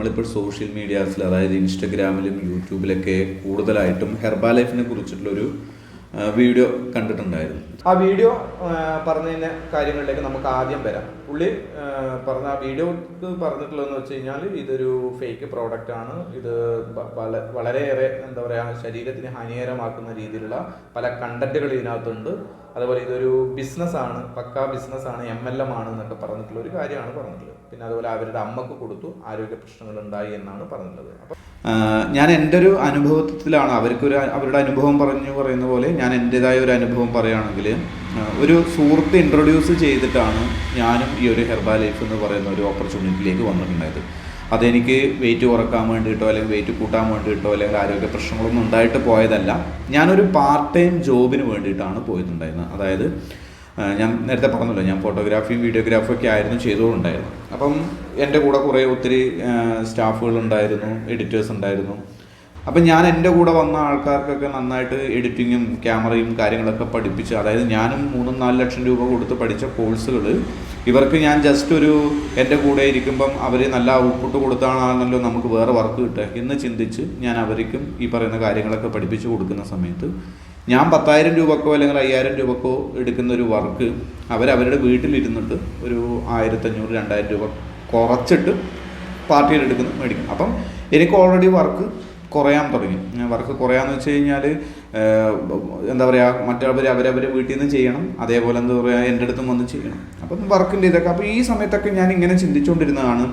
നമ്മളിപ്പോൾ സോഷ്യൽ മീഡിയാസിൽ അതായത് ഇൻസ്റ്റഗ്രാമിലും യൂട്യൂബിലൊക്കെ കൂടുതലായിട്ടും ഹെർബാ ലൈഫിനെ കുറിച്ചിട്ടുള്ളൊരു വീഡിയോ കണ്ടിട്ടുണ്ടായിരുന്നു. ആ വീഡിയോ പറഞ്ഞ കാര്യങ്ങളിലേക്ക് നമുക്ക് ആദ്യം വരാം. പുള്ളി പറഞ്ഞ ആ വീഡിയോ പറഞ്ഞിട്ടുള്ളതെന്ന് വെച്ച് കഴിഞ്ഞാൽ ഇതൊരു ഫേക്ക് പ്രോഡക്റ്റ് ആണ്. ഇത് വളരെയേറെ എന്താ പറയുക ശരീരത്തിന് ഹാനികരമാക്കുന്ന രീതിയിലുള്ള പല കണ്ടന്റുകൾ ഇതിനകത്തുണ്ട്. അതുപോലെ ഇതൊരു ബിസിനസ് ആണ് പക്കാ ബിസിനസ് ആണ് എം എൽ എം ആണ് എന്നൊക്കെ പറഞ്ഞിട്ടുള്ള ഒരു കാര്യമാണ് പറഞ്ഞിട്ടുള്ളത്. പിന്നെ അതുപോലെ അവരുടെ അമ്മയ്ക്ക് കൊടുത്തു ആരോഗ്യ പ്രശ്നങ്ങൾ ഉണ്ടായി എന്നാണ് പറഞ്ഞിട്ടുള്ളത്. അപ്പൊ ഞാൻ എന്റെ ഒരു അനുഭവത്തിലാണ് അവർക്കൊരു അവരുടെ അനുഭവം പറഞ്ഞു പറയുന്ന പോലെ ഞാൻ എന്റെതായ ഒരു അനുഭവം പറയുകയാണെങ്കിൽ ഒരു സുഹൃത്ത് ഇൻട്രൊഡ്യൂസ് ചെയ്തിട്ടാണ് ഞാനും ഈ ഒരു ഹെർബാ ലൈഫ് എന്ന് പറയുന്ന ഒരു ഓപ്പർച്യൂണിറ്റിയിലേക്ക് വന്നിട്ടുണ്ടായത്. അതെനിക്ക് വെയിറ്റ് കുറയ്ക്കാൻ വേണ്ടിയിട്ടോ അല്ലെങ്കിൽ വെയിറ്റ് കൂട്ടാൻ വേണ്ടിയിട്ടോ അല്ലെങ്കിൽ ആരോഗ്യ പ്രശ്നങ്ങളൊന്നും ഉണ്ടായിട്ട് പോയതല്ല. ഞാനൊരു പാർട്ട് ടൈം ജോബിന് വേണ്ടിയിട്ടാണ് പോയിട്ടുണ്ടായിരുന്നത്. അതായത് ഞാൻ നേരത്തെ പറഞ്ഞല്ലോ ഞാൻ വീഡിയോഗ്രാഫിയും ഒക്കെ ആയിരുന്നു ചെയ്തുകൊണ്ടുണ്ടായിരുന്നു അപ്പം എന്റെ കൂടെ കുറേ ഒത്തിരി സ്റ്റാഫുകൾ ഉണ്ടായിരുന്നു എഡിറ്റേഴ്സ് ഉണ്ടായിരുന്നു. അപ്പം ഞാൻ എന്റെ കൂടെ വന്ന ആൾക്കാർക്കൊക്കെ നന്നായിട്ട് എഡിറ്റിങ്ങും ക്യാമറയും കാര്യങ്ങളൊക്കെ പഠിപ്പിച്ച് അതായത് ഞാനും മൂന്നും നാല് ലക്ഷം രൂപ കൊടുത്ത് പഠിച്ച കോഴ്സുകൾ ഇവർക്ക് ഞാൻ ജസ്റ്റ് ഒരു എന്റെ കൂടെ ഇരിക്കുമ്പം അവർ നല്ല ഔട്ട്പുട്ട് കൊടുത്താണല്ലോ നമുക്ക് വേറെ വർക്ക് കിട്ടുക എന്ന് ചിന്തിച്ച് ഞാൻ അവർക്കും ഈ പറയുന്ന കാര്യങ്ങളൊക്കെ പഠിപ്പിച്ച് കൊടുക്കുന്ന സമയത്ത് ഞാൻ പത്തായിരം രൂപക്കോ അല്ലെങ്കിൽ അയ്യായിരം രൂപക്കോ എടുക്കുന്ന ഒരു വർക്ക് അവരവരുടെ വീട്ടിലിരുന്നിട്ട് ഒരു ആയിരത്തഞ്ഞൂറ് രണ്ടായിരം രൂപ കുറച്ചിട്ട് പാർട്ടിയിൽ എടുക്കുന്നു മേടിക്കും അപ്പം എനിക്ക് ഓൾറെഡി വർക്ക് കുറയാൻ തുടങ്ങി. വർക്ക് കുറയാന്ന് വെച്ച് കഴിഞ്ഞാൽ എന്താ പറയുക മറ്റവർ അവരവരെ വീട്ടിൽ നിന്ന് ചെയ്യണം അതേപോലെ എന്താ പറയുക എന്റെ അടുത്തും വന്ന് ചെയ്യണം. അപ്പം വർക്കിന്റെ ഇതൊക്കെ അപ്പോൾ ഈ സമയത്തൊക്കെ ഞാൻ ഇങ്ങനെ ചിന്തിച്ചുകൊണ്ടിരുന്നതാണ്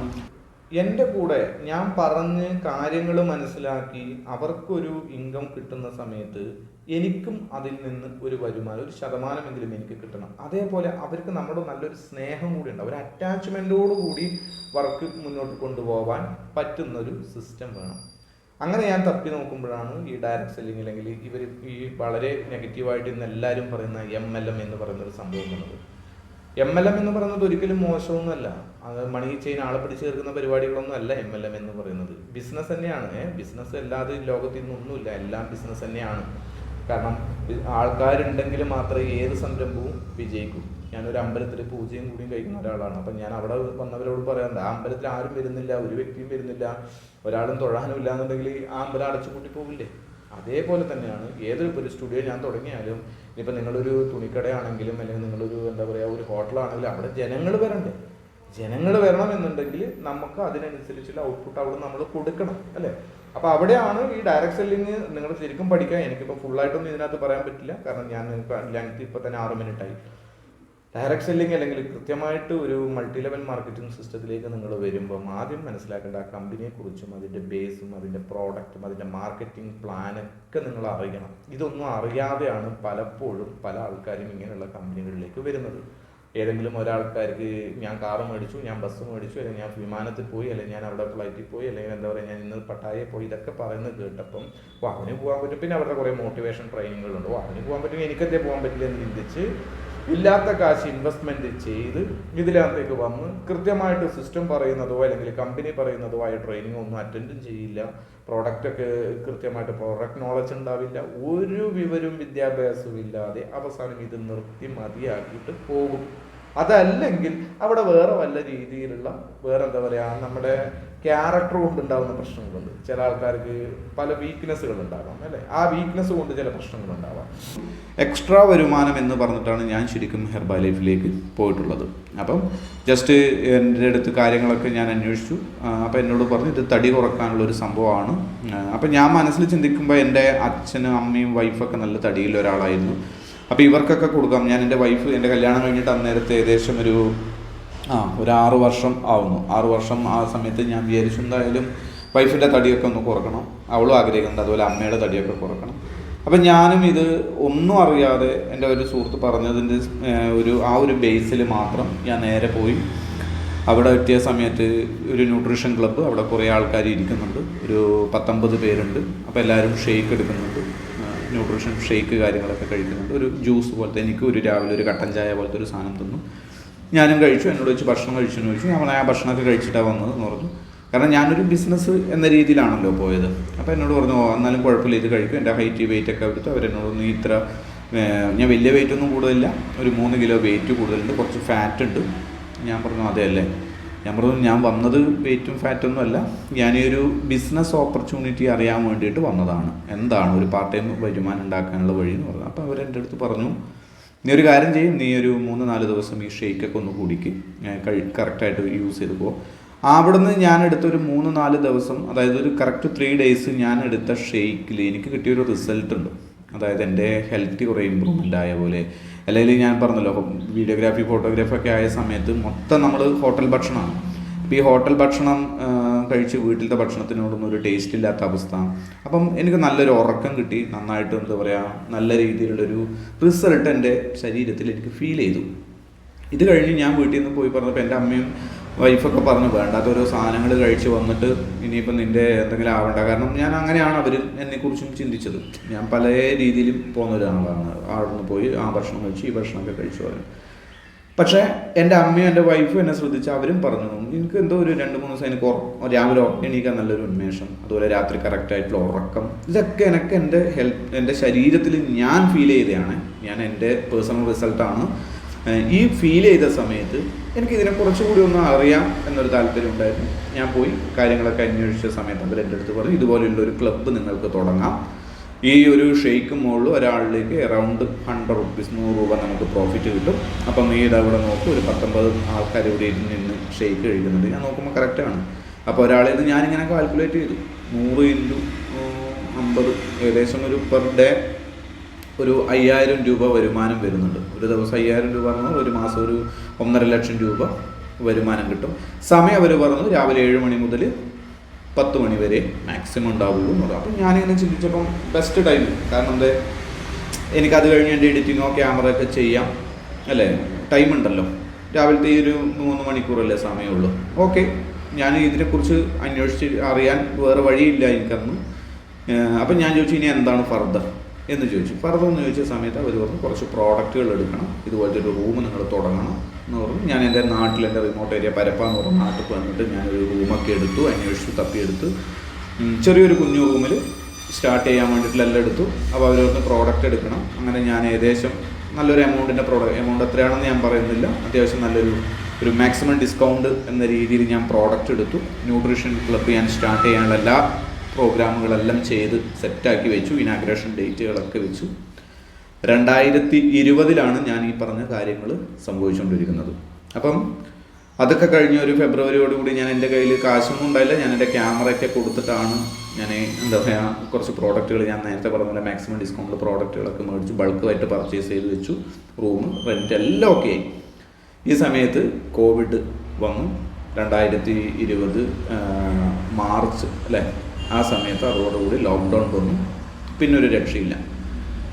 എന്റെ കൂടെ ഞാൻ പറഞ്ഞ് കാര്യങ്ങൾ മനസ്സിലാക്കി അവർക്കൊരു ഇൻകം കിട്ടുന്ന സമയത്ത് എനിക്കും അതിൽ നിന്ന് ഒരു വരുമാനം ഒരു ശതമാനമെങ്കിലും എനിക്ക് കിട്ടണം. അതേപോലെ അവർക്ക് നമ്മുടെ നല്ലൊരു സ്നേഹം കൂടി ഉണ്ട്. ഒരു അറ്റാച്ച്മെന്റോടു കൂടി വർക്ക് മുന്നോട്ട് കൊണ്ടുപോകാൻ പറ്റുന്നൊരു സിസ്റ്റം വേണം. അങ്ങനെ ഞാൻ തപ്പി നോക്കുമ്പോഴാണ് ഈ ഡയറക്ട് സെല്ലിംഗ് അല്ലെങ്കിൽ ഇവർ ഈ വളരെ നെഗറ്റീവായിട്ട് ഇന്ന് എല്ലാവരും പറയുന്ന എം എൽ എം എന്ന് പറയുന്ന ഒരു സംഭവം വന്നത്. എം എൽ എം എന്ന് പറയുന്നത് ഒരിക്കലും മോശമൊന്നുമല്ല. അത് മണി ചെയിൻ ആളെ പിടിച്ചു ചേർക്കുന്ന പരിപാടികളൊന്നും അല്ല എം എൽ എം എന്ന് പറയുന്നത്. ബിസിനസ് തന്നെയാണ്. ബിസിനസ് അല്ലാതെ ലോകത്തിൽ നിന്നൊന്നുമില്ല എല്ലാം ബിസിനസ് തന്നെയാണ്. കാരണം ആൾക്കാരുണ്ടെങ്കിൽ മാത്രമേ ഏത് സംരംഭവും വിജയിക്കൂ. ഞാനൊരു അമ്പലത്തിൽ പൂജയും കൂടിയും കഴിക്കുന്ന ഒരാളാണ്. അപ്പം ഞാൻ അവിടെ വന്നവരോട് പറയാറുണ്ട് ആ അമ്പലത്തിൽ ആരും വരുന്നില്ല ഒരു വ്യക്തിയും വരുന്നില്ല ഒരാളും തൊഴാനും ഇല്ല എന്നുണ്ടെങ്കിൽ ആ അമ്പലം അടച്ചുപൂട്ടി പോകില്ലേ അതേപോലെ തന്നെയാണ് ഏതൊരു ഒരു സ്റ്റുഡിയോ ഞാൻ തുടങ്ങിയാലും ഇനിയിപ്പോൾ നിങ്ങളൊരു തുണിക്കടയാണെങ്കിലും അല്ലെങ്കിൽ നിങ്ങളൊരു എന്താ പറയുക ഒരു ഹോട്ടലാണെങ്കിലും അവിടെ ജനങ്ങൾ വരണ്ടേ? ജനങ്ങൾ വരണം എന്നുണ്ടെങ്കിൽ നമുക്ക് അതിനനുസരിച്ചുള്ള ഔട്ട്പുട്ട് അവിടെ നമ്മൾ കൊടുക്കണം അല്ലേ? അപ്പോൾ അവിടെയാണ് ഈ ഡയറക്ട് സെല്ലിങ് നിങ്ങൾ ശരിക്കും പഠിക്കാൻ എനിക്കിപ്പോൾ ഫുള്ളായിട്ടൊന്നും ഇതിനകത്ത് പറയാൻ പറ്റില്ല. കാരണം ഞാൻ നിങ്ങൾക്ക് ലെങ്ത് ഇപ്പോൾ തന്നെ ആറ് മിനിറ്റ് ആയി. ഡയറക്ട് സെല്ലിംഗ് അല്ലെങ്കിൽ കൃത്യമായിട്ട് ഒരു മൾട്ടി ലെവൽ മാർക്കറ്റിംഗ് സിസ്റ്റത്തിലേക്ക് നിങ്ങൾ വരുമ്പോൾ ആദ്യം മനസ്സിലാക്കേണ്ട ആ കമ്പനിയെ കുറിച്ചും അതിന്റെ ബേസും അതിന്റെ പ്രോഡക്റ്റും അതിന്റെ മാർക്കറ്റിംഗ് പ്ലാനൊക്കെ നിങ്ങൾ അറിയണം. ഇതൊന്നും അറിയാതെയാണ് പലപ്പോഴും പല ആൾക്കാരും ഇങ്ങനെയുള്ള കമ്പനികളിലേക്ക് വരുന്നത്. ഏതെങ്കിലും ഒരാൾക്കാർക്ക് ഞാൻ കാറ് മേടിച്ചു ഞാൻ ബസ് മേടിച്ചു അല്ലെങ്കിൽ ഞാൻ വിമാനത്തിൽ പോയി അല്ലെങ്കിൽ ഞാൻ അവിടെ ഫ്ലൈറ്റിൽ പോയി അല്ലെങ്കിൽ എന്താ പറയുക ഞാൻ ഇന്ന് പട്ടായയിൽ പോയി ഇതൊക്കെ പറയുന്നത് കേട്ടപ്പം ഓ അവന് പോകാൻ പറ്റും. പിന്നെ അവരുടെ കുറേ മോട്ടിവേഷൻ ട്രെയിനിങ്ങുകളുണ്ട് ഓ അവന് പോകാൻ പറ്റും എനിക്കെന്തേ പോകാൻ പറ്റില്ല എന്ന് ചിന്തിച്ച് ഇല്ലാത്ത കാശ് ഇൻവെസ്റ്റ്മെന്റ് ചെയ്ത് ഇതിനകത്തേക്ക് വന്ന് കൃത്യമായിട്ട് സിസ്റ്റം പറയുന്നതോ അല്ലെങ്കിൽ കമ്പനി പറയുന്നതോ ആയ ട്രെയിനിങ് ഒന്നും അറ്റൻഡും ചെയ്യില്ല. പ്രോഡക്റ്റ് ഒക്കെ കൃത്യമായിട്ട് പ്രോഡക്റ്റ് നോളജ് ഉണ്ടാവില്ല. ഒരു വിവരവും വിദ്യാഭ്യാസവും ഇല്ലാതെ അവസാനം ഇത് നിർത്തി മതിയാക്കിയിട്ട് പോകും. അതല്ലെങ്കിൽ അവിടെ വേറെ വല്ല രീതിയിലുള്ള വേറെ എന്താ പറയുക നമ്മുടെ ക്യാരക്ടർ കൊണ്ടുണ്ടാകുന്ന പ്രശ്നങ്ങളുണ്ട്. ചില ആൾക്കാർക്ക് പല വീക്ക്നെസ്സുകൾ ഉണ്ടാകാം അല്ലേ? ആ വീക്ക്നെസ് കൊണ്ട് ചില പ്രശ്നങ്ങൾ ഉണ്ടാവാം. എക്സ്ട്രാ വരുമാനം എന്ന് പറഞ്ഞിട്ടാണ് ഞാൻ ശരിക്കും ഹെർബാ ലൈഫിലേക്ക് പോയിട്ടുള്ളത്. അപ്പം ജസ്റ്റ് എന്റെ അടുത്ത് കാര്യങ്ങളൊക്കെ ഞാൻ അന്വേഷിച്ചു. അപ്പം എന്നോട് പറഞ്ഞു ഇത് തടി കുറക്കാനുള്ള ഒരു സംഭവമാണ്. അപ്പം ഞാൻ മനസ്സിൽ ചിന്തിക്കുമ്പോൾ എന്റെ അച്ഛനും അമ്മയും വൈഫൊക്കെ നല്ല തടിയിലൊരാളായിരുന്നു അപ്പോൾ ഇവർക്കൊക്കെ കൊടുക്കാം. ഞാൻ എന്റെ വൈഫ് എന്റെ കല്യാണം കഴിഞ്ഞിട്ട് അന്നേരത്തെ ഏകദേശം ഒരു ആ ഒരു ആറ് വർഷം ആവുന്നു. ആറ് വർഷം ആ സമയത്ത് ഞാൻ വിചാരിച്ചു എന്തായാലും വൈഫിന്റെ തടിയൊക്കെ ഒന്ന് കുറക്കണം. അവളും ആഗ്രഹിക്കുന്നുണ്ട് അതുപോലെ അമ്മയുടെ തടിയൊക്കെ കുറക്കണം. അപ്പം ഞാനും ഇത് ഒന്നും അറിയാതെ എന്റെ ഒരു സുഹൃത്ത് പറഞ്ഞതിന്റെ ഒരു ആ ഒരു ബേസിൽ മാത്രം ഞാൻ നേരെ പോയി. അവിടെ എത്തിയ സമയത്ത് ഒരു ന്യൂട്രീഷൻ ക്ലബ്ബ് അവിടെ കുറേ ആൾക്കാർ ഇരിക്കുന്നുണ്ട്. ഒരു പത്തൊമ്പത് പേരുണ്ട്. അപ്പോൾ എല്ലാവരും ഷെയ്ക്ക് എടുക്കുന്നുണ്ട്. ന്യൂട്രീഷൻ ഷേക്ക് കാര്യങ്ങളൊക്കെ കഴിക്കുന്നുണ്ട്. ഒരു ജ്യൂസ് പോലത്തെ എനിക്ക് ഒരു രാവിലെ ഒരു കട്ടൻ ചായ പോലത്തെ ഒരു സാധനം തന്നു. ഞാനും കഴിച്ചു എന്നോട് വെച്ച് ഭക്ഷണം കഴിച്ചു? എന്ന് ചോദിച്ചു. ഞാൻ ആ ഭക്ഷണമൊക്കെ കഴിച്ചിട്ടാണ് വന്നത് എന്ന് പറഞ്ഞു. കാരണം ഞാനൊരു ബിസിനസ് എന്ന രീതിയിലാണല്ലോ പോയത്. അപ്പോൾ എന്നോട് പറഞ്ഞു "ഓ, എന്നാലും കുഴപ്പമില്ല ഇത് കഴിക്കും. എന്റെ ഹൈറ്റ് വെയിറ്റ് ഒക്കെ എടുത്ത് അവരെന്നോട് നീ ഇത്ര ഞാൻ വലിയ വെയിറ്റ് ഒന്നും കൂടുതലില്ല. ഒരു മൂന്ന് കിലോ വെയിറ്റ് കൂടുതലുണ്ട്. കുറച്ച് ഫാറ്റ് ഉണ്ട്. ഞാൻ പറഞ്ഞു അതെ അല്ലേ? ഞാൻ പറഞ്ഞു ഞാൻ വന്നത് വെയിറ്റും ഫാറ്റൊന്നും അല്ല ഞാൻ ഒരു ബിസിനസ് ഓപ്പർച്യൂണിറ്റി അറിയാൻ വേണ്ടിയിട്ട് വന്നതാണ്. എന്താണ് ഒരു പാർട്ട് ടൈം വരുമാനം ഉണ്ടാക്കാനുള്ള വഴി എന്ന് പറഞ്ഞു അപ്പോൾ അവർ അടുത്ത് പറഞ്ഞു നീ ഒരു കാര്യം ചെയ്യും നീ ഒരു മൂന്ന് നാല് ദിവസം ഈ ഷെയ്ക്കൊക്കെ ഒന്ന് കുടിക്ക്. കറക്റ്റായിട്ട് യൂസ് ചെയ്ത് പോകും അവിടുന്ന് ഞാൻ എടുത്ത ഒരു മൂന്ന് നാല് ദിവസം അതായത് ഒരു കറക്റ്റ് ത്രീ ഡേയ്സ് ഞാൻ എടുത്ത ഷെയ്ക്കിൽ എനിക്ക് കിട്ടിയൊരു റിസൾട്ട് ഉണ്ട്. അതായത് എന്റെ ഹെൽത്ത് കുറേ ഇമ്പ്രൂവ്മെന്റ് ആയ പോലെ അല്ലെങ്കിൽ ഞാൻ പറഞ്ഞല്ലോ വീഡിയോഗ്രാഫി ഫോട്ടോഗ്രാഫി ഒക്കെ ആയ സമയത്ത് മൊത്തം നമ്മൾ ഹോട്ടൽ ഭക്ഷണമാണ്. അപ്പോൾ ഈ ഹോട്ടൽ ഭക്ഷണം കഴിച്ച് വീട്ടിലത്തെ ഭക്ഷണത്തിനോടൊന്നും ഒരു ടേസ്റ്റ് ഇല്ലാത്ത അവസ്ഥ. അപ്പം എനിക്ക് നല്ലൊരു ഉറക്കം കിട്ടി. നന്നായിട്ട് എന്താ പറയുക നല്ല രീതിയിലുള്ളൊരു റിസൾട്ട് എന്റെ ശരീരത്തിൽ എനിക്ക് ഫീൽ ചെയ്തു. ഇത് കഴിഞ്ഞ് ഞാൻ വീട്ടിൽ നിന്ന് പോയി പറഞ്ഞപ്പോൾ എന്റെ അമ്മയും വൈഫൊക്കെ പറഞ്ഞു വേണ്ടാത്ത ഓരോ സാധനങ്ങൾ കഴിച്ച് വന്നിട്ട് ഇനിയിപ്പം നിന്റെ എന്തെങ്കിലും ആവണ്ട. കാരണം ഞാൻ അങ്ങനെയാണ് അവർ എന്നെക്കുറിച്ചും ചിന്തിച്ചത്. ഞാൻ പല രീതിയിലും പോകുന്ന ഒരാളാണ് അവിടെ നിന്ന് പോയി ആ ഭക്ഷണം കഴിച്ച് ഈ ഭക്ഷണമൊക്കെ കഴിച്ചു പറഞ്ഞു. പക്ഷേ എന്റെ അമ്മയും എന്റെ വൈഫും എന്നെ ശ്രദ്ധിച്ച് അവരും പറഞ്ഞു എനിക്ക് എന്തോ ഒരു രണ്ട് മൂന്ന് ദിവസം എനിക്ക് രാവിലെ എണീക്കാൻ നല്ലൊരു ഉന്മേഷം. അതുപോലെ രാത്രി കറക്റ്റായിട്ടുള്ള ഉറക്കം. ഇതൊക്കെ എനിക്ക് എന്റെ ഹെൽത്ത് എന്റെ ശരീരത്തിൽ ഞാൻ ഫീൽ ചെയ്തതാണ്. ഞാൻ എന്റെ പേഴ്സണൽ റിസൾട്ടാണ് ഈ ഫീൽ ചെയ്ത സമയത്ത് എനിക്ക് ഇതിനെ കുറച്ചുകൂടി ഒന്ന് അറിയാം എന്നൊരു താല്പര്യം ഉണ്ടായിരുന്നു. ഞാൻ പോയി കാര്യങ്ങളൊക്കെ അന്വേഷിച്ച സമയത്ത് അവർ എന്റെ അടുത്ത് പറഞ്ഞു ഇതുപോലെയുള്ള ഒരു ക്ലബ്ബ് നിങ്ങൾക്ക് തുടങ്ങാം. ഈ ഒരു ഷെയ്ക്ക് മുകളിൽ ഒരാളിലേക്ക് അറൗണ്ട് ഹൺഡ്രഡ് റുപ്പീസ് നൂറ് രൂപ നമുക്ക് പ്രോഫിറ്റ് കിട്ടും. അപ്പം നീ അവിടെ നോക്കും ഒരു പത്തൊമ്പത് ആൾക്കാർ ഇവിടെ നിന്ന് ഷെയ്ക്ക് കഴിക്കുന്നുണ്ട്. ഞാൻ നോക്കുമ്പോൾ കറക്റ്റാണ് അപ്പോൾ ഒരാളിൽ നിന്ന് ഞാനിങ്ങനെ കാൽക്കുലേറ്റ് ചെയ്തു. നൂറ് ഇന്റു അമ്പത് ഏകദേശം ഒരു പെർ ഡേ ഒരു അയ്യായിരം രൂപ വരുമാനം വരുന്നുണ്ട്. ഒരു ദിവസം അയ്യായിരം രൂപ എന്ന് പറഞ്ഞാൽ ഒരു മാസം ഒരു ഒന്നര ലക്ഷം രൂപ വരുമാനം കിട്ടും. സമയം അവർ പറഞ്ഞു രാവിലെ ഏഴ് മണി മുതൽ പത്ത് മണി വരെ മാക്സിമം ഉണ്ടാവുള്ളൂ എന്ന് അപ്പം ഞാനിങ്ങനെ ചിന്തിച്ചപ്പം ബെസ്റ്റ് ടൈം കാരണം എന്താ? എനിക്കത് കഴിഞ്ഞ് എന്റെ എഡിറ്റിങ്ങോ ക്യാമറ ഒക്കെ ചെയ്യാം. അല്ലേ? ടൈം ഉണ്ടല്ലോ. രാവിലത്തെ ഒരു മൂന്ന് മണിക്കൂറല്ലേ സമയമുള്ളൂ. ഓക്കെ ഞാൻ ഇതിനെക്കുറിച്ച് അന്വേഷിച്ച് അറിയാൻ വേറെ വഴിയില്ല എനിക്കന്ന്. അപ്പം ഞാൻ ചോദിച്ചു ഇനി എന്താണ് ഫർദർ എന്ന് ചോദിച്ചു. എന്ന് ചോദിച്ച സമയത്ത് അവർ പറഞ്ഞു കുറച്ച് പ്രോഡക്റ്റുകൾ എടുക്കണം. ഇതുപോലത്തെ ഒരു റൂം നിങ്ങൾ തുടങ്ങണം എന്ന് പറഞ്ഞു. ഞാൻ എന്റെ നാട്ടിൽ എന്റെ റിമോട്ട് ഏരിയ പരപ്പാന്ന് പറഞ്ഞ നാട്ടിൽ വന്നിട്ട് ഞാനൊരു റൂമൊക്കെ എടുത്തു അന്വേഷിച്ചു തപ്പിയെടുത്ത്. ചെറിയൊരു കുഞ്ഞു റൂമിൽ സ്റ്റാർട്ട് ചെയ്യാൻ വേണ്ടിയിട്ടുള്ള എല്ലാം എടുത്തു. അപ്പോൾ അവർ പറഞ്ഞ് പ്രോഡക്റ്റ് എടുക്കണം. അങ്ങനെ ഞാൻ ഏകദേശം നല്ലൊരു എമൗണ്ടിന്റെ പ്രോഡക്റ്റ് എമൗണ്ട് എത്രയാണെന്ന് ഞാൻ പറയുന്നില്ല. അത്യാവശ്യം നല്ലൊരു ഒരു മാക്സിമം ഡിസ്കൗണ്ട് എന്ന രീതിയിൽ ഞാൻ പ്രോഡക്റ്റ് എടുത്തു. ന്യൂട്രീഷൻ ക്ലബ്ബ് ഞാൻ സ്റ്റാർട്ട് ചെയ്യാനുള്ള എല്ലാ പ്രോഗ്രാമുകളെല്ലാം ചെയ്ത് സെറ്റാക്കി വെച്ചു. ഇനാഗ്രേഷൻ ഡേറ്റുകളൊക്കെ വെച്ചു. രണ്ടായിരത്തി ഇരുപതിലാണ് ഞാൻ ഈ പറഞ്ഞ കാര്യങ്ങൾ സംഭവിച്ചുകൊണ്ടിരിക്കുന്നത് അപ്പം അതൊക്കെ കഴിഞ്ഞ ഒരു ഫെബ്രുവരിയോടുകൂടി ഞാൻ എന്റെ കയ്യിൽ കാശൊന്നും ഉണ്ടായില്ല. ഞാൻ എന്റെ ക്യാമറയൊക്കെ കൊടുത്തിട്ടാണ് ഞാൻ എന്താ പറയുക കുറച്ച് പ്രോഡക്റ്റുകൾ ഞാൻ നേരത്തെ പറഞ്ഞ പോലെ മാക്സിമം ഡിസ്കൗണ്ട് പ്രോഡക്റ്റുകളൊക്കെ മേടിച്ചു ബൾക്കായിട്ട് പർച്ചേസ് ചെയ്ത് വെച്ചു. റൂം റെന്റ് എല്ലാം ഓക്കെ ഈ സമയത്ത് കോവിഡ് വന്നു. രണ്ടായിരത്തി ഇരുപത് മാർച്ച് അല്ലേ? ആ സമയത്ത് അതോടുകൂടി ലോക്ക്ഡൗൺ വന്നു. ഒരു രക്ഷയില്ല.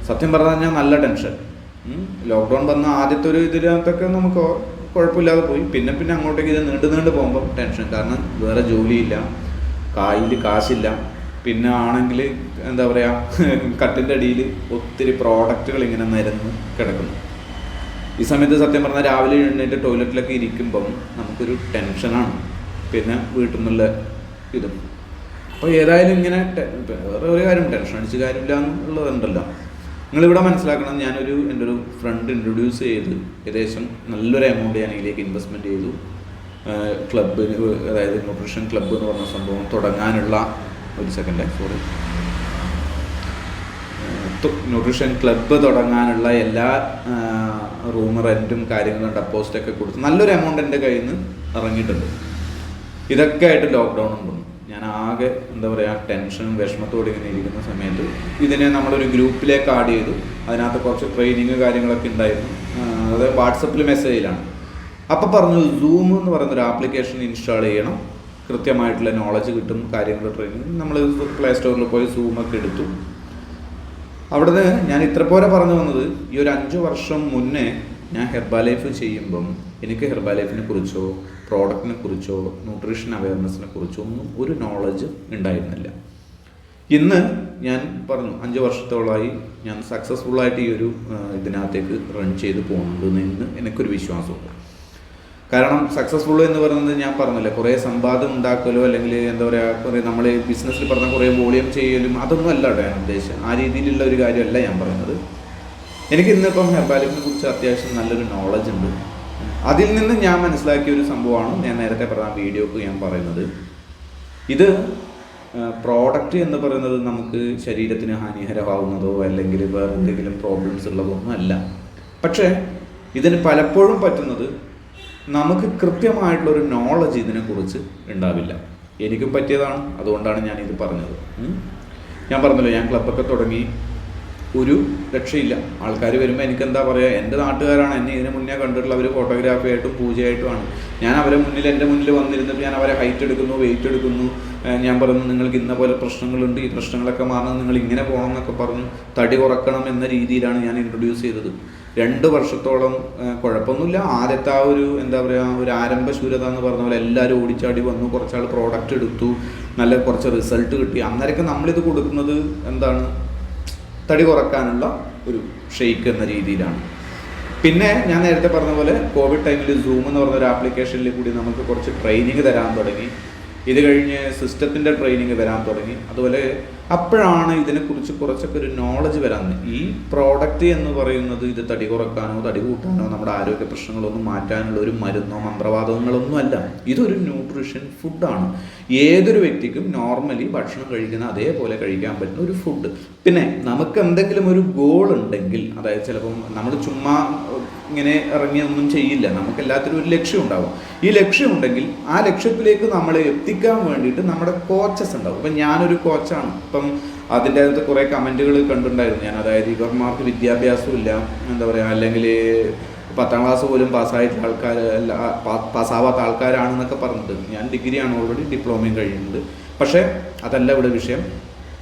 സത്യം പറഞ്ഞാൽ നല്ല ടെൻഷൻ. ലോക്ക്ഡൗൺ വന്ന ആദ്യത്തെ ഒരു ഇതിനകത്തൊക്കെ നമുക്ക് കുഴപ്പമില്ലാതെ പോയി. പിന്നെ പിന്നെ അങ്ങോട്ടേക്ക് ഇത് നീണ്ടു നീണ്ടു പോകുമ്പം ടെൻഷൻ. കാരണം വേറെ ജോലിയില്ല. കായിൽ കാശില്ല. പിന്നെ ആണെങ്കിൽ എന്താ പറയുക കട്ടിന്റെ അടിയിൽ ഒത്തിരി പ്രോഡക്റ്റുകൾ ഇങ്ങനെ നിരന്ന് കിടക്കുന്നു. ഈ സമയത്ത് സത്യം പറഞ്ഞാൽ രാവിലെ എഴുന്നേറ്റ് ടോയ്ലറ്റിലൊക്കെ ഇരിക്കുമ്പം നമുക്കൊരു ടെൻഷനാണ്. പിന്നെ വീട്ടിൽ നിന്നുള്ള ഇതും. അപ്പോൾ ഏതായാലും ഇങ്ങനെ വേറെ ഒരു കാര്യം ടെൻഷൻ അടിച്ച് കാര്യമില്ല എന്നുള്ളതുണ്ടല്ലോ നിങ്ങളിവിടെ മനസ്സിലാക്കണം ഞാനൊരു എന്റെ ഒരു ഫ്രണ്ട് ഇൻട്രൊഡ്യൂസ് ചെയ്ത് ഏകദേശം നല്ലൊരു എമൗണ്ട് ഞാൻ ഇതിലേക്ക് ഇൻവെസ്റ്റ്മെന്റ് ചെയ്തു. ക്ലബിന് അതായത് ന്യൂട്രീഷൻ ക്ലബ്ബ് എന്ന് പറഞ്ഞ സംഭവം തുടങ്ങാനുള്ള ഒരു സെക്കൻഡ് സോറി ന്യൂട്രീഷൻ ക്ലബ്ബ് തുടങ്ങാനുള്ള എല്ലാ റൂം റെന്റും കാര്യങ്ങളും ഡെപ്പോസിറ്റൊക്കെ കൊടുത്ത് നല്ലൊരു എമൗണ്ട് എന്റെ കയ്യിൽ നിന്ന് ഇറങ്ങിയിട്ടുണ്ട്. ഇതൊക്കെ ആയിട്ട് ലോക്ക്ഡൗൺ ഉണ്ട് ഞാൻ ആകെ എന്താ പറയുക ടെൻഷനും വിഷമത്തോടെ ഇങ്ങനെ ഇരിക്കുന്ന സമയത്ത് ഇതിനെ നമ്മളൊരു ഗ്രൂപ്പിലേക്ക് ആഡ് ചെയ്തു. അതിനകത്ത് കുറച്ച് ട്രെയിനിങ് കാര്യങ്ങളൊക്കെ ഉണ്ടായിരുന്നു. അത് വാട്സപ്പിൽ മെസ്സേജിലാണ് അപ്പം പറഞ്ഞു സൂം എന്ന് പറയുന്ന ഒരു ആപ്ലിക്കേഷൻ ഇൻസ്റ്റാൾ ചെയ്യണം. കൃത്യമായിട്ടുള്ള നോളജ് കിട്ടും കാര്യങ്ങൾ ട്രെയിനിങ് നമ്മൾ പ്ലേ സ്റ്റോറിൽ പോയി സൂമൊക്കെ എടുത്തു. അവിടുന്ന് ഞാൻ ഇത്ര പോലെ പറഞ്ഞു വന്നത് ഈ ഒരു അഞ്ച് വർഷം മുന്നേ ഞാൻ ഹെർബാ ലൈഫ് ചെയ്യുമ്പം എനിക്ക് ഹെർബാ ലൈഫിനെ കുറിച്ചോ പ്രോഡക്റ്റിനെ കുറിച്ചോ ന്യൂട്രീഷൻ അവയർനെസ്സിനെ കുറിച്ചോ ഒന്നും ഒരു നോളജ് ഉണ്ടായിരുന്നില്ല. ഇന്ന് ഞാൻ പറഞ്ഞു അഞ്ച് വർഷത്തോളമായി ഞാൻ സക്സസ്ഫുൾ ആയിട്ട് ഈ ഒരു ഇതിനകത്തേക്ക് റൺ ചെയ്ത് പോകുന്നുണ്ട് എന്ന് എനിക്കൊരു വിശ്വാസമുണ്ട്. കാരണം സക്സസ്ഫുൾ എന്ന് പറയുന്നത് ഞാൻ പറഞ്ഞില്ല കുറേ സമ്പാദ്യം ഉണ്ടാക്കലോ അല്ലെങ്കിൽ എന്താ പറയുക കുറേ നമ്മൾ ബിസിനസ്സിൽ പറഞ്ഞ കുറേ വോളിയം ചെയ്യലും അതൊന്നും അല്ല കേട്ടോ ഞാൻ ഉദ്ദേശിച്ചത്. ആ രീതിയിലുള്ള ഒരു കാര്യമല്ല ഞാൻ പറയുന്നത്. എനിക്ക് ഇന്നിപ്പം ഹെർബാലിക്കിനെ കുറിച്ച് അത്യാവശ്യം നല്ലൊരു നോളജ് ഉണ്ട്. അതിൽ നിന്ന് ഞാൻ മനസ്സിലാക്കിയ ഒരു സംഭവമാണ് ഞാൻ നേരത്തെ പറഞ്ഞ വീഡിയോക്ക് ഞാൻ പറയുന്നത്. ഇത് പ്രോഡക്റ്റ് എന്ന് പറയുന്നത് നമുക്ക് ശരീരത്തിന് ഹാനികരമാവുന്നതോ അല്ലെങ്കിൽ വേറെ എന്തെങ്കിലും പ്രോബ്ലംസ് ഉള്ളതോ ഒന്നും അല്ല. പക്ഷേ ഇതിന് പലപ്പോഴും പറ്റുന്നത് നമുക്ക് കൃത്യമായിട്ടുള്ളൊരു നോളജ് ഇതിനെക്കുറിച്ച് ഉണ്ടാവില്ല. എനിക്കും പറ്റിയതാണ് അതുകൊണ്ടാണ് ഞാൻ ഇത് പറഞ്ഞത് ഞാൻ പറഞ്ഞല്ലോ ഞാൻ ക്ലബ്ബൊക്കെ തുടങ്ങി ഒരു രക്ഷയില്ല. ആൾക്കാർ വരുമ്പോൾ എനിക്ക് എന്താ പറയുക എന്റെ നാട്ടുകാരാണ്. എന്നെ ഇതിന് മുന്നേ കണ്ടിട്ടുള്ള അവർ ഫോട്ടോഗ്രാഫി ആയിട്ടും പൂജയായിട്ടുമാണ്. ഞാൻ അവരെ മുന്നിൽ എന്റെ മുന്നിൽ വന്നിരുന്നിട്ട് ഞാൻ അവരെ ഹൈറ്റ് എടുക്കുന്നു വെയിറ്റ് എടുക്കുന്നു. ഞാൻ പറഞ്ഞു നിങ്ങൾക്ക് ഇന്ന പോലെ പ്രശ്നങ്ങളുണ്ട്. ഈ പ്രശ്നങ്ങളൊക്കെ മാറണം. നിങ്ങൾ ഇങ്ങനെ പോകണം എന്നൊക്കെ പറഞ്ഞു തടി കുറക്കണം എന്ന രീതിയിലാണ് ഞാൻ ഇൻട്രൊഡ്യൂസ് ചെയ്തത്. രണ്ട് വർഷത്തോളം കുഴപ്പമൊന്നുമില്ല. ആദ്യത്തെ ആ ഒരു എന്താ പറയുക ഒരു ആരംഭശൂരത എന്ന് പറഞ്ഞ പോലെ എല്ലാവരും ഓടിച്ചാടി വന്നു. കുറച്ചാൾ പ്രോഡക്റ്റ് എടുത്തു. നല്ല കുറച്ച് റിസൾട്ട് കിട്ടി. അന്നേരമൊക്കെ നമ്മളിത് കൊടുക്കുന്നത് എന്താണ്? തടി കുറക്കാനുള്ള ഒരു ഷെയ്ക്ക് എന്ന രീതിയിലാണ്. പിന്നെ ഞാൻ നേരത്തെ പറഞ്ഞ പോലെ കോവിഡ് ടൈമിൽ സൂം എന്ന് പറഞ്ഞ ഒരു ആപ്ലിക്കേഷനിൽ കൂടി നമുക്ക് കുറച്ച് ട്രെയിനിങ് തരാൻ തുടങ്ങി. ഇത് കഴിഞ്ഞ് സിസ്റ്റത്തിന്റെ ട്രെയിനിങ് വരാൻ തുടങ്ങി. അതുപോലെ അപ്പോഴാണ് ഇതിനെക്കുറിച്ച് കുറച്ചൊക്കെ ഒരു നോളജ് വരാൻ ഈ പ്രോഡക്റ്റ് എന്ന് പറയുന്നത് ഇത് തടി കുറക്കാനോ തടി കൂട്ടാനോ നമ്മുടെ ആരോഗ്യ പ്രശ്നങ്ങളൊന്നും മാറ്റാനുള്ള ഒരു മരുന്നോ മന്ത്രവാദങ്ങളൊന്നും അല്ല. ഇതൊരു ന്യൂട്രീഷൻ ഫുഡാണ് ഏതൊരു വ്യക്തിക്കും നോർമലി ഭക്ഷണം കഴിക്കുന്ന അതേപോലെ കഴിക്കാൻ പറ്റുന്ന ഒരു ഫുഡ് പിന്നെ നമുക്ക് എന്തെങ്കിലും ഒരു ഗോൾ ഉണ്ടെങ്കിൽ അതായത് ചിലപ്പം നമ്മൾ ചുമ്മാ ഇങ്ങനെ ഇറങ്ങി ഒന്നും ചെയ്യില്ല. നമുക്ക് എല്ലാത്തിനും ഒരു ലക്ഷ്യം ഉണ്ടാവും. ഈ ലക്ഷ്യം ഉണ്ടെങ്കിൽ ആ ലക്ഷ്യത്തിലേക്ക് നമ്മളെ എത്തിക്കാൻ വേണ്ടിയിട്ട് നമ്മുടെ കോച്ചസ് ഉണ്ടാവും. ഇപ്പം ഞാനൊരു കോച്ചാണ് ഇപ്പം അതിന്റെ അകത്ത് കുറേ കമന്റുകൾ കണ്ടിട്ടുണ്ടായിരുന്നു. ഞാൻ അതായത് ഇവർമാർക്ക് വിദ്യാഭ്യാസമില്ല എന്താ പറയുക അല്ലെങ്കിൽ പത്താം ക്ലാസ് പോലും പാസ്സായിട്ടുള്ള ആൾക്കാർ പാസ്സാവാത്ത ആൾക്കാരാണെന്നൊക്കെ പറഞ്ഞിട്ടുണ്ട് ഞാൻ ഡിഗ്രിയാണ് ഓൾറെഡി ഡിപ്ലോമയും കഴിയുന്നത് പക്ഷേ അതല്ല ഇവിടെ വിഷയം.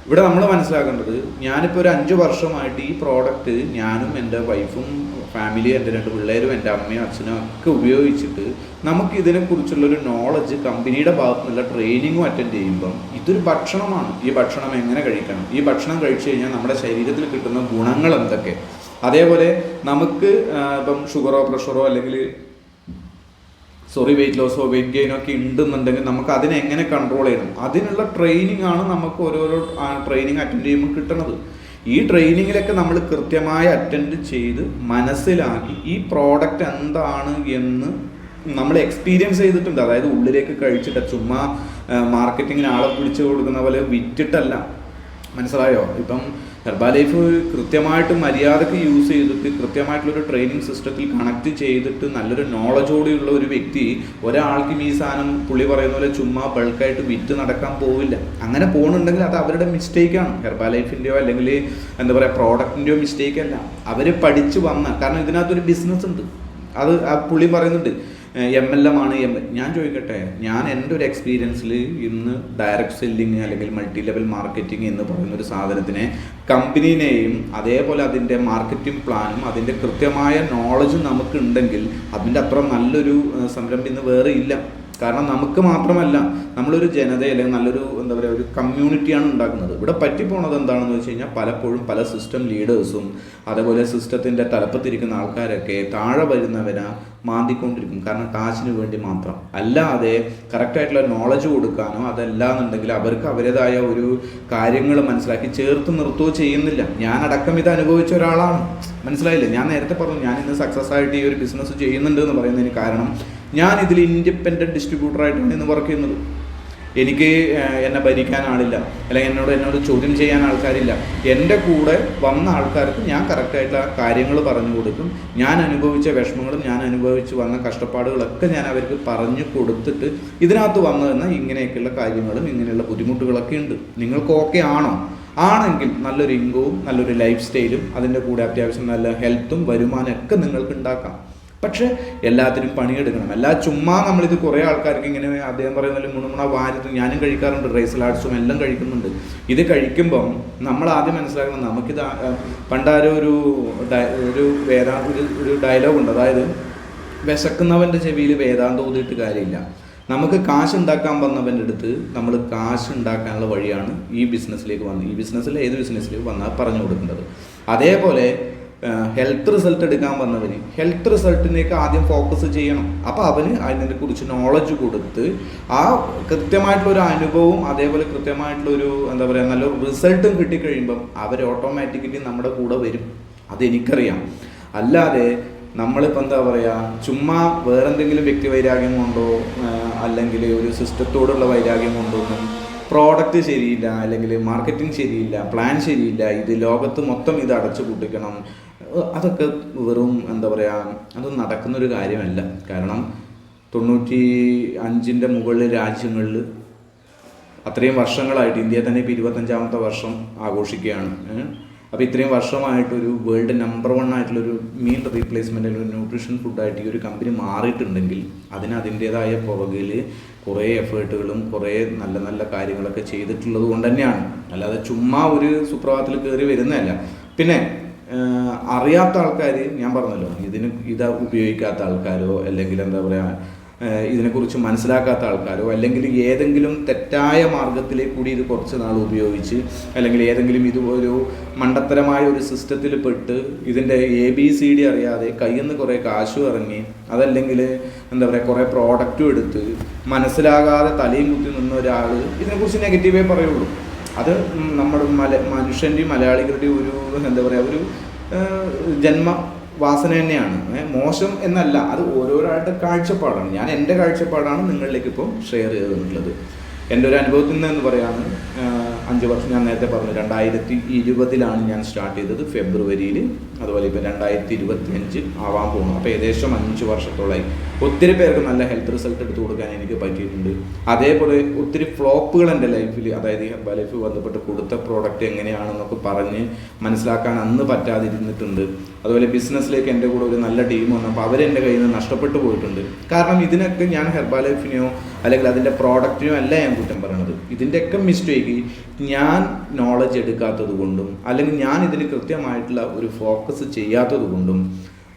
ഇവിടെ നമ്മൾ മനസ്സിലാക്കേണ്ടത് ഞാനിപ്പോൾ ഒരു അഞ്ച് വർഷമായിട്ട് ഈ പ്രോഡക്റ്റ് ഞാനും എന്റെ വൈഫും ഫാമിലി എന്റെ രണ്ട് പിള്ളേരും എന്റെ അമ്മയും അച്ഛനും ഒക്കെ ഉപയോഗിച്ചിട്ട് നമുക്ക് ഇതിനെക്കുറിച്ചുള്ളൊരു നോളജ് കമ്പനിയുടെ ഭാഗത്തു നിന്നുള്ള ട്രെയിനിങ്ങും അറ്റൻഡ് ചെയ്യുമ്പം ഇതൊരു ഭക്ഷണമാണ്. ഈ ഭക്ഷണം എങ്ങനെ കഴിക്കണം? ഈ ഭക്ഷണം കഴിച്ചു കഴിഞ്ഞാൽ നമ്മുടെ ശരീരത്തിൽ കിട്ടുന്ന ഗുണങ്ങൾ എന്തൊക്കെ? അതേപോലെ നമുക്ക് ഇപ്പം ഷുഗറോ പ്രഷറോ അല്ലെങ്കിൽ സോറി വെയിറ്റ് ലോസോ വെയിറ്റ് ഗെയിനോ ഒക്കെ ഉണ്ടെന്നുണ്ടെങ്കിൽ നമുക്ക് അതിനെ എങ്ങനെ കൺട്രോൾ ചെയ്യണം? അതിനുള്ള ട്രെയിനിങ് ആണ് നമുക്ക് ഓരോരോ ട്രെയിനിങ് അറ്റൻഡ് ചെയ്യുമ്പോൾ കിട്ടുന്നത് ഈ ട്രെയിനിങ്ങിലൊക്കെ നമ്മൾ കൃത്യമായി അറ്റൻഡ് ചെയ്ത് മനസ്സിലാക്കി ഈ പ്രോഡക്റ്റ് എന്താണ് എന്ന് നമ്മൾ എക്സ്പീരിയൻസ് ചെയ്തിട്ടുണ്ട്. അതായത് ഉള്ളിലേക്ക് കഴിച്ചിട്ട് ചുമ്മാ മാർക്കറ്റിങ്ങിന് ആളെ പിടിച്ചു കൊടുക്കുന്ന പോലെ വിറ്റിട്ടല്ല. മനസ്സിലായോ? ഇപ്പം ഹെർബാ ലൈഫ് കൃത്യമായിട്ട് മര്യാദയ്ക്ക് യൂസ് ചെയ്തിട്ട് കൃത്യമായിട്ടുള്ളൊരു ട്രെയിനിങ് സിസ്റ്റത്തിൽ കണക്ട് ചെയ്തിട്ട് നല്ലൊരു നോളജോടെയുള്ള ഒരു വ്യക്തി ഒരാൾക്കും ഈ സാധനം പുള്ളി പറയുന്ന പോലെ ചുമ്മാ ബൾക്കായിട്ട് വിറ്റ് നടക്കാൻ പോവില്ല. അങ്ങനെ പോകുന്നുണ്ടെങ്കിൽ അത് അവരുടെ മിസ്റ്റേക്കാണ് ഹെർബാ ലൈഫിന്റെയോ അല്ലെങ്കിൽ എന്താ പറയുക പ്രോഡക്റ്റിന്റെയോ മിസ്റ്റേക്ക് അല്ല. അവർ പഠിച്ചു വന്ന കാരണം ഇതിനകത്തൊരു ബിസിനസ് ഉണ്ട്. അത് ആ പുള്ളി പറയുന്നുണ്ട് എം എൽ എം ആണ് എം ഞാൻ ചോദിക്കട്ടെ ഞാൻ എന്റെ ഒരു എക്സ്പീരിയൻസിൽ ഇന്ന് ഡയറക്റ്റ് സെല്ലിങ് അല്ലെങ്കിൽ മൾട്ടി ലെവൽ മാർക്കറ്റിംഗ് എന്ന് പറയുന്ന ഒരു സാധനത്തിനെ കമ്പനീനെയും അതേപോലെ അതിന്റെ മാർക്കറ്റിംഗ് പ്ലാനും അതിന്റെ കൃത്യമായ നോളജും നമുക്ക് ഉണ്ടെങ്കിൽ അതിന്റെ അത്ര നല്ലൊരു സംരംഭം ഇന്ന് വേറെ ഇല്ല. കാരണം നമുക്ക് മാത്രമല്ല നമ്മളൊരു ജനത അല്ലെങ്കിൽ നല്ലൊരു എന്താ പറയുക ഒരു കമ്മ്യൂണിറ്റിയാണ് ഉണ്ടാക്കുന്നത്. ഇവിടെ പറ്റിപ്പോണത് എന്താണെന്ന് വെച്ച് കഴിഞ്ഞാൽ പലപ്പോഴും പല സിസ്റ്റം ലീഡേഴ്സും അതേപോലെ സിസ്റ്റത്തിന്റെ തലപ്പത്തിരിക്കുന്ന ആൾക്കാരൊക്കെ താഴെ വരുന്നവരെ മാന്തിക്കൊണ്ടിരിക്കും. കാരണം കാശിന് വേണ്ടി മാത്രം. അല്ലാതെ കറക്റ്റായിട്ടുള്ള നോളജ് കൊടുക്കാനോ അതല്ലാന്നുണ്ടെങ്കിൽ അവർക്ക് അവരുടേതായ ഒരു കാര്യങ്ങൾ മനസ്സിലാക്കി ചേർത്ത് നിർത്തുകയോ ചെയ്യുന്നില്ല. ഞാൻ അടക്കം ഇത് അനുഭവിച്ച ഒരാളാണ്. മനസ്സിലായില്ലേ? ഞാൻ നേരത്തെ പറഞ്ഞു ഞാൻ ഇന്ന് സക്സസ് ആയിട്ട് ഈ ഒരു ബിസിനസ് ചെയ്യുന്നുണ്ട് എന്ന് പറയുന്നതിന് കാരണം ഞാൻ ഇതിൽ ഇൻഡിപെൻഡന്റ് ഡിസ്ട്രിബ്യൂട്ടറായിട്ടാണ് ഇന്ന് വർക്ക് ചെയ്യുന്നത്. എനിക്ക് എന്നെ ഭരിക്കാൻ ആളില്ല. അല്ലെങ്കിൽ എന്നോട് എന്നോട് ചോദ്യം ചെയ്യാൻ ആൾക്കാരില്ല. എന്റെ കൂടെ വന്ന ആൾക്കാർക്ക് ഞാൻ കറക്റ്റായിട്ടുള്ള കാര്യങ്ങൾ പറഞ്ഞു കൊടുക്കും. ഞാൻ അനുഭവിച്ച വിഷമങ്ങളും ഞാൻ അനുഭവിച്ച് വന്ന കഷ്ടപ്പാടുകളൊക്കെ ഞാൻ അവർക്ക് പറഞ്ഞു കൊടുത്തിട്ട് ഇതിനകത്ത് വന്നു തന്നെ ഇങ്ങനെയൊക്കെയുള്ള കാര്യങ്ങളും ഇങ്ങനെയുള്ള ബുദ്ധിമുട്ടുകളൊക്കെ ഉണ്ട്. നിങ്ങൾക്ക് ഓക്കെ ആണോ? ആണെങ്കിൽ നല്ലൊരു ഇൻകവും നല്ലൊരു ലൈഫ് സ്റ്റൈലും അതിന്റെ കൂടെ അത്യാവശ്യം നല്ല ഹെൽത്തും വരുമാനമൊക്കെ നിങ്ങൾക്ക് ഉണ്ടാക്കാം. പക്ഷേ എല്ലാത്തിനും പണിയെടുക്കണം. എല്ലാ ചുമ്മാ നമ്മളിത് കുറേ ആൾക്കാർക്ക് ഇങ്ങനെ അദ്ദേഹം പറയുന്നതിൽ മുണുമുണ വാരത്ത് ഞാനും കഴിക്കാറുണ്ട് റൈസ് ലാഡ്സും എല്ലാം കഴിക്കുന്നുണ്ട്. ഇത് കഴിക്കുമ്പം നമ്മൾ ആദ്യം മനസ്സിലാക്കണം നമുക്കിത് പണ്ടാരോ ഒരു ഒരു വേദാ ഒരു ഒരു ഡയലോഗ് ഉണ്ട്. അതായത് വിശക്കുന്നവന്റെ ചെവിയിൽ വേദാന്തം ഊതിയിട്ട് കാര്യമില്ല. നമുക്ക് കാശ് ഉണ്ടാക്കാൻ വന്നവന്റെ അടുത്ത് നമ്മൾ കാശ് ഉണ്ടാക്കാനുള്ള വഴിയാണ് ഈ ബിസിനസ്സിലേക്ക് വന്നത് ഈ ബിസിനസ്സിൽ ഏത് ബിസിനസ്സിലേക്ക് വന്നാൽ പറഞ്ഞു കൊടുക്കേണ്ടത്. അതേപോലെ ഹെൽത്ത് റിസൾട്ട് എടുക്കാൻ വന്നവന്. ഹെൽത്ത് റിസൾട്ടിനേക്ക് ആദ്യം ഫോക്കസ് ചെയ്യണം. അപ്പോൾ അവന് അതിനെ കുറിച്ച് നോളജ് കൊടുത്ത് ആ കൃത്യമായിട്ടുള്ള ഒരു അനുഭവവും അതേപോലെ കൃത്യമായിട്ടുള്ളൊരു എന്താ പറയുക നല്ല റിസൾട്ടും കിട്ടിക്കഴിയുമ്പം അവർ ഓട്ടോമാറ്റിക്കലി നമ്മുടെ കൂടെ വരും. അതെനിക്കറിയാം. അല്ലാതെ നമ്മളിപ്പോൾ എന്താ പറയുക ചുമ്മാ വേറെന്തെങ്കിലും വ്യക്തിവൈരാഗ്യം കൊണ്ടോ അല്ലെങ്കിൽ ഒരു സിസ്റ്റത്തോടുള്ള വൈരാഗ്യം കൊണ്ടോ ഒന്നും പ്രോഡക്റ്റ് ശരിയില്ല അല്ലെങ്കിൽ മാർക്കറ്റിംഗ് ശരിയില്ല പ്ലാൻ ശരിയില്ല ഇത് ലോകത്ത് മൊത്തം ഇത് അടച്ചു പൂട്ടിക്കണം ഏഹ് അതൊക്കെ വെറും എന്താ പറയുക അതൊന്നും നടക്കുന്നൊരു കാര്യമല്ല. കാരണം തൊണ്ണൂറ്റി അഞ്ചിന്റെ മുകളിൽ രാജ്യങ്ങളിൽ അത്രയും വർഷങ്ങളായിട്ട് ഇന്ത്യ തന്നെ ഇപ്പോൾ ഇരുപത്തഞ്ചാമത്തെ വർഷം ആഘോഷിക്കുകയാണ്. അപ്പോൾ ഇത്രയും വർഷമായിട്ടൊരു വേൾഡ് നമ്പർ വൺ ആയിട്ടുള്ളൊരു മീൽ റീപ്ലേസ്മെന്റ് അല്ലെങ്കിൽ ന്യൂട്രീഷൻ ഫുഡായിട്ട് ഈ ഒരു കമ്പനി മാറിയിട്ടുണ്ടെങ്കിൽ അതിന് അതിന്റേതായ പുറകിൽ കുറേ എഫേർട്ടുകളും കുറേ നല്ല നല്ല കാര്യങ്ങളൊക്കെ ചെയ്തിട്ടുള്ളത് കൊണ്ട് തന്നെയാണ്. അല്ലാതെ ചുമ്മാ ഒരു സുപ്രഭാതത്തിൽ കയറി വരുന്നതല്ല. പിന്നെ അറിയാത്ത ആൾക്കാർ ഞാൻ പറഞ്ഞല്ലോ ഇതിന് ഇത് ഉപയോഗിക്കാത്ത ആൾക്കാരോ അല്ലെങ്കിൽ എന്താ പറയുക ഇതിനെക്കുറിച്ച് മനസ്സിലാക്കാത്ത ആൾക്കാരോ അല്ലെങ്കിൽ ഏതെങ്കിലും തെറ്റായ മാർഗത്തിലേക്ക് കൂടി ഇത് കുറച്ച് നാൾ ഉപയോഗിച്ച് അല്ലെങ്കിൽ ഏതെങ്കിലും ഇത് ഒരു മണ്ടത്തരമായ ഒരു സിസ്റ്റത്തിൽ പെട്ട് ഇതിന്റെ എ ബി സി ഡി അറിയാതെ കയ്യിൽ നിന്ന് കുറേ കാശും ഇറങ്ങി അതല്ലെങ്കിൽ എന്താ പറയുക കുറേ പ്രോഡക്റ്റും എടുത്ത് മനസ്സിലാകാതെ തലയും കുത്തി നിന്ന ഒരാൾ ഇതിനെക്കുറിച്ച് നെഗറ്റീവേ പറയുള്ളൂ. അത് നമ്മുടെ മല മനുഷ്യന്റെയും മലയാളികളുടെയും ഒരു എന്താ പറയുക ഒരു ജന്മ വാസന തന്നെയാണ്. മോശം എന്നല്ല അത് ഓരോരാളുടെ കാഴ്ചപ്പാടാണ്. ഞാൻ എന്റെ കാഴ്ചപ്പാടാണ് നിങ്ങളിലേക്ക് ഇപ്പോൾ ഷെയർ ചെയ്തിട്ടുള്ളത് എന്റെ ഒരു അനുഭവത്തിൽ നിന്ന് പറയാണ് അഞ്ച് വർഷം ഞാൻ നേരത്തെ പറഞ്ഞു രണ്ടായിരത്തി ഇരുപതിലാണ് ഞാൻ സ്റ്റാർട്ട് ചെയ്തത് ഫെബ്രുവരിയിൽ അതുപോലെ ഇപ്പോൾ രണ്ടായിരത്തി ഇരുപത്തി അഞ്ച് ആവാൻ പോകുന്നു അപ്പോൾ ഏകദേശം അഞ്ച് വർഷത്തോളമായി ഒത്തിരി പേർക്ക് നല്ല ഹെൽത്ത് റിസൾട്ട് എടുത്തു കൊടുക്കാൻ എനിക്ക് പറ്റിയിട്ടുണ്ട്. അതേപോലെ ഒത്തിരി ഫ്ലോപ്പുകൾ എന്റെ ലൈഫിൽ അതായത് ഈ ഹെബ ലൈഫ് ബന്ധപ്പെട്ട് കൊടുത്ത പ്രോഡക്റ്റ് എങ്ങനെയാണെന്നൊക്കെ പറഞ്ഞ് മനസ്സിലാക്കാൻ അന്ന് പറ്റാതിരുന്നിട്ടുണ്ട്. അതുപോലെ ബിസിനസ്സിലേക്ക് എന്റെ കൂടെ ഒരു നല്ല ടീം വന്നപ്പോൾ അവരെന്റെ കയ്യിൽ നിന്ന് നഷ്ടപ്പെട്ടു പോയിട്ടുണ്ട്. കാരണം ഇതിനൊക്കെ ഞാൻ ഹെർബ ലൈഫിനെയോ അല്ലെങ്കിൽ അതിന്റെ പ്രോഡക്റ്റിനും അല്ല ഞാൻ കുറ്റം പറയണത്. ഇതിന്റെയൊക്കെ മിസ്റ്റേക്ക് ഞാൻ നോളജ് എടുക്കാത്തത് കൊണ്ടും അല്ലെങ്കിൽ ഞാൻ ഇതിന് കൃത്യമായിട്ടുള്ള ഒരു ഫോക്കസ് ചെയ്യാത്തത് കൊണ്ടും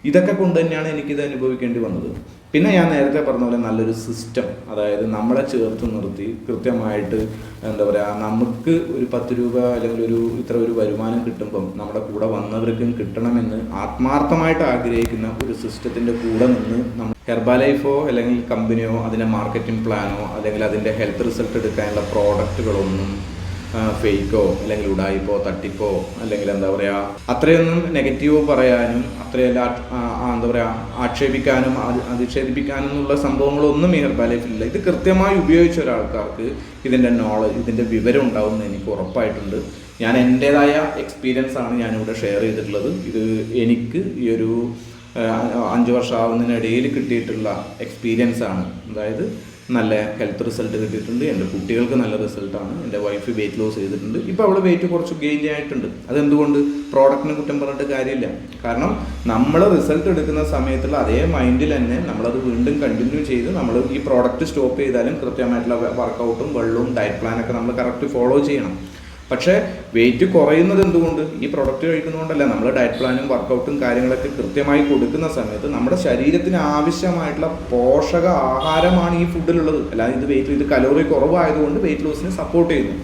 ഇതൊക്കെ കൊണ്ട് തന്നെയാണ് എനിക്കിത് അനുഭവിക്കേണ്ടി വന്നത്. പിന്നെ ഞാൻ നേരത്തെ പറഞ്ഞ പോലെ നല്ലൊരു സിസ്റ്റം അതായത് നമ്മളെ ചേർത്ത് നിർത്തി കൃത്യമായിട്ട് എന്താ പറയുക നമുക്ക് ഒരു പത്ത് രൂപ അല്ലെങ്കിൽ ഒരു ഇത്ര ഒരു വരുമാനം കിട്ടുമ്പം നമ്മുടെ കൂടെ വന്നവർക്കും കിട്ടണമെന്ന് ആത്മാർത്ഥമായിട്ട് ആഗ്രഹിക്കുന്ന ഒരു സിസ്റ്റത്തിന്റെ കൂടെ നിന്ന് നമ്മൾ ഹെർബാലൈഫോ അല്ലെങ്കിൽ കമ്പനിയോ അതിന്റെ മാർക്കറ്റിംഗ് പ്ലാനോ അല്ലെങ്കിൽ അതിന്റെ ഹെൽത്ത് റിസൾട്ട് എടുക്കാനുള്ള പ്രോഡക്റ്റുകളൊന്നും ഫേക്കോ അല്ലെങ്കിൽ ഉടായിപ്പോ തട്ടിപ്പോ അല്ലെങ്കിൽ എന്താ പറയുക അത്രയൊന്നും നെഗറ്റീവ് പറയാനും അത്രയല്ല എന്താ പറയുക ആക്ഷേപിക്കാനും അധിക്ഷേപിക്കാനും ഉള്ള സംഭവങ്ങളൊന്നും ഈ ഹെർബ ലൈഫിലില്ല ഇത് കൃത്യമായി ഉപയോഗിച്ച ഒരാൾക്കാർക്ക് ഇതിന്റെ നോളജ് ഇതിന്റെ വിവരം ഉണ്ടാവുമെന്ന് എനിക്ക് ഉറപ്പായിട്ടുണ്ട്. ഞാൻ എന്റേതായ എക്സ്പീരിയൻസ് ആണ് ഞാനിവിടെ ഷെയർ ചെയ്തിട്ടുള്ളത്. ഇത് എനിക്ക് ഈ ഒരു അഞ്ച് വർഷമാവുന്നതിനിടയിൽ കിട്ടിയിട്ടുള്ള എക്സ്പീരിയൻസ് ആണ്. അതായത് നല്ല ഹെൽത്ത് റിസൾട്ട് കിട്ടിയിട്ടുണ്ട്. എന്റെ കുട്ടികൾക്ക് നല്ല റിസൾട്ടാണ് എന്റെ വൈഫ് വെയിറ്റ് ലോസ് ചെയ്തിട്ടുണ്ട്. ഇപ്പോൾ അവൾ വെയിറ്റ് കുറച്ച് ഗെയിൻ ആയിട്ടുണ്ട്. അതെന്തുകൊണ്ട്? പ്രോഡക്റ്റിനെ കുറ്റം പറഞ്ഞിട്ട് കാര്യമില്ല. കാരണം നമ്മൾ റിസൾട്ട് എടുക്കുന്ന സമയത്തുള്ള അതേ മൈൻഡിൽ തന്നെ നമ്മളത് വീണ്ടും കണ്ടിന്യൂ ചെയ്ത് നമ്മൾ ഈ പ്രോഡക്റ്റ് സ്റ്റോപ്പ് ചെയ്താലും കൃത്യമായിട്ടുള്ള വർക്കൗട്ടും വെള്ളവും ഡയറ്റ് പ്ലാനൊക്കെ നമ്മൾ കറക്റ്റ് ഫോളോ ചെയ്യണം. പക്ഷേ വെയിറ്റ് കുറയുന്നത് എന്തുകൊണ്ട്? ഈ പ്രൊഡക്റ്റ് കഴിക്കുന്നതുകൊണ്ടല്ല. നമ്മൾ ഡയറ്റ് പ്ലാനും വർക്കൗട്ടും കാര്യങ്ങളൊക്കെ കൃത്യമായി കൊടുക്കുന്ന സമയത്ത് നമ്മുടെ ശരീരത്തിന് ആവശ്യമായിട്ടുള്ള പോഷക ആഹാരമാണ് ഈ ഫുഡിലുള്ളത് അല്ലാതെ ഇത് വെയിറ്റ് ഇത് കലോറി കുറവായതുകൊണ്ട് വെയിറ്റ് ലോസിനെ സപ്പോർട്ട് ചെയ്യുന്നു.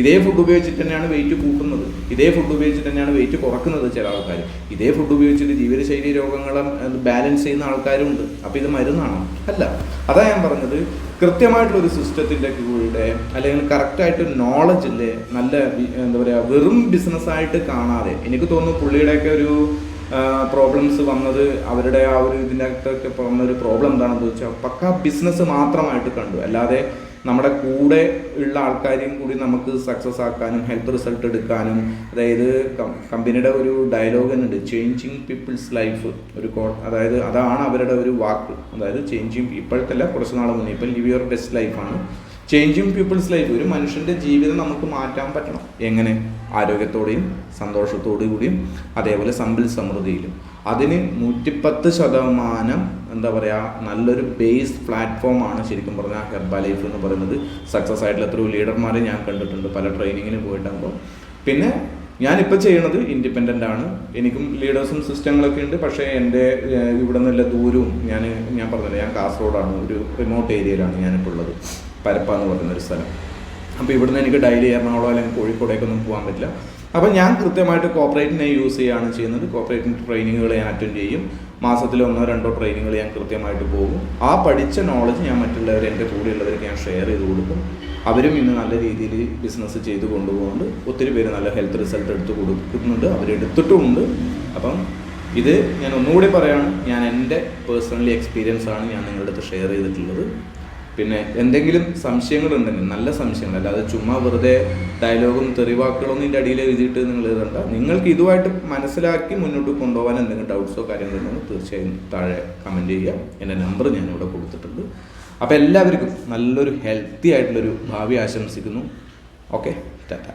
ഇതേ ഫുഡ് ഉപയോഗിച്ചിട്ട് തന്നെയാണ് വെയിറ്റ് കൂട്ടുന്നത്. ഇതേ ഫുഡ് ഉപയോഗിച്ചിട്ട് തന്നെയാണ് വെയിറ്റ് കുറക്കുന്നത് ചില ആൾക്കാർ ഇതേ ഫുഡ് ഉപയോഗിച്ചിട്ട് ജീവിതശൈലി രോഗങ്ങളെ ബാലൻസ് ചെയ്യുന്ന ആൾക്കാരുണ്ട്. അപ്പോൾ ഇത് മരുന്നാണോ? അല്ല. അതാ ഞാൻ പറഞ്ഞത്. കൃത്യമായിട്ടുള്ള ഒരു സിസ്റ്റത്തിന്റെ കൂടെ അല്ലെങ്കിൽ കറക്റ്റായിട്ട് നോളജില്ലെ നല്ല എന്താ പറയുക വെറും ബിസിനസ്സായിട്ട് കാണാതെ. എനിക്ക് തോന്നുന്നു പുള്ളിയുടെയൊക്കെ ഒരു പ്രോബ്ലംസ് വന്നത് അവരുടെ ആ ഒരു ഇതിന്റെ അകത്തൊക്കെ വന്ന ഒരു പ്രോബ്ലം എന്താണെന്ന് ചോദിച്ചാൽ പക്ക ബിസിനസ് മാത്രമായിട്ട് കണ്ടു. അല്ലാതെ നമ്മുടെ കൂടെ ഉള്ള ആൾക്കാരെയും കൂടി നമുക്ക് സക്സസ് ആക്കാനും ഹെൽത്ത് റിസൾട്ട് എടുക്കാനും അതായത് കമ്പനിയുടെ ഒരു ഡയലോഗ് തന്നെ ഉണ്ട് ചേഞ്ചിങ് പീപ്പിൾസ് ലൈഫ് ഒരു കോ അതായത് അതാണ് അവരുടെ ഒരു വാക്ക്. അതായത് ചേഞ്ചിങ് ഇപ്പോഴത്തല്ല കുറച്ച് നാൾ മുന്നേ. ഇപ്പം ലിവ് യുവർ ബെസ്റ്റ് ലൈഫാണ് ചേഞ്ചിങ് പീപ്പിൾസ് ലൈഫ് ഒരു മനുഷ്യന്റെ ജീവിതം നമുക്ക് മാറ്റാൻ പറ്റണം. എങ്ങനെ? ആരോഗ്യത്തോടെയും സന്തോഷത്തോടു കൂടിയും അതേപോലെ സമ്പൽ സമൃദ്ധിയിലും. അതിന് നൂറ്റിപ്പത്ത് ശതമാനം എന്താ പറയുക നല്ലൊരു ബേസ് പ്ലാറ്റ്ഫോമാണ് ശരിക്കും പറഞ്ഞാൽ ഹെർബ ലൈഫ് എന്ന് പറയുന്നത്. സക്സസ് ആയിട്ടുള്ള എത്രയോ ലീഡർമാരെ ഞാൻ കണ്ടിട്ടുണ്ട് പല ട്രെയിനിങ്ങിന് പോയിട്ടാകുമ്പോൾ. പിന്നെ ഞാനിപ്പോൾ ചെയ്യണത് ഇൻഡിപെൻഡന്റ് ആണ്. എനിക്കും ലീഡേഴ്സും സിസ്റ്റങ്ങളൊക്കെ ഉണ്ട്. പക്ഷേ എന്റെ ഇവിടെ നിന്നുള്ള ദൂരവും ഞാൻ ഞാൻ പറഞ്ഞില്ല ഞാൻ കാസർഗോഡാണ്. ഒരു റിമോട്ട് ഏരിയയിലാണ് ഞാനിപ്പോൾ ഉള്ളത്. പരപ്പ എന്ന് പറയുന്ന ഒരു സ്ഥലം. അപ്പോൾ ഇവിടുന്ന് എനിക്ക് ഡെയിലി എറണാകുളം അല്ലെങ്കിൽ കോഴിക്കോടേക്കൊന്നും പോകാൻ പറ്റില്ല. അപ്പോൾ ഞാൻ കൃത്യമായിട്ട് കോപ്പറേറ്റിനെ യൂസ് ചെയ്യുകയാണ് ചെയ്യുന്നത്. കോപ്പറേറ്റിന്റെ ട്രെയിനിങ്ങുകൾ ഞാൻ അറ്റൻഡ് ചെയ്യും. മാസത്തിൽ ഒന്നോ രണ്ടോ ട്രെയിനിങ്ങുകൾ ഞാൻ കൃത്യമായിട്ട് പോകും. ആ പഠിച്ച നോളജ് ഞാൻ മറ്റുള്ളവർ എന്റെ കൂടെയുള്ളവർക്ക് ഞാൻ ഷെയർ ചെയ്ത് കൊടുക്കും. അവരും ഇന്ന് നല്ല രീതിയിൽ ബിസിനസ് ചെയ്ത് കൊണ്ടുപോകുന്നുണ്ട്. ഒത്തിരി പേര് നല്ല ഹെൽത്ത് റിസൾട്ട് എടുത്ത് കൊടുക്കുന്നുണ്ട്. അവരെടുത്തിട്ടുമുണ്ട് അപ്പം ഇത് ഞാൻ ഒന്നുകൂടി പറയാണ്. ഞാൻ എന്റെ പേഴ്സണലി എക്സ്പീരിയൻസ് ആണ് ഞാൻ നിങ്ങളുടെ അടുത്ത് ഷെയർ ചെയ്തിട്ടുള്ളത്. പിന്നെ എന്തെങ്കിലും സംശയങ്ങൾ ഉണ്ടെങ്കിൽ നല്ല സംശയങ്ങൾ അല്ലാതെ ചുമ്മാ വെറുതെ ഡയലോഗും തെറിവാക്കുകളൊന്നും ഇതിന്റെ അടിയിൽ എഴുതിയിട്ട് നിങ്ങൾ എഴുതണ്ട നിങ്ങൾക്ക് ഇതുമായിട്ട് മനസ്സിലാക്കി മുന്നോട്ട് കൊണ്ടുപോകാൻ എന്തെങ്കിലും ഡൗട്ട്സോ കാര്യങ്ങളോ ഉണ്ടെങ്കിൽ തീർച്ചയായും താഴെ കമന്റ് ചെയ്യുക. എന്റെ നമ്പർ ഞാനിവിടെ കൊടുത്തിട്ടുണ്ട്. അപ്പോൾ എല്ലാവർക്കും നല്ലൊരു ഹെൽത്തി ആയിട്ടുള്ളൊരു ഭാവി ആശംസിക്കുന്നു. ഓക്കെ ടാറ്റ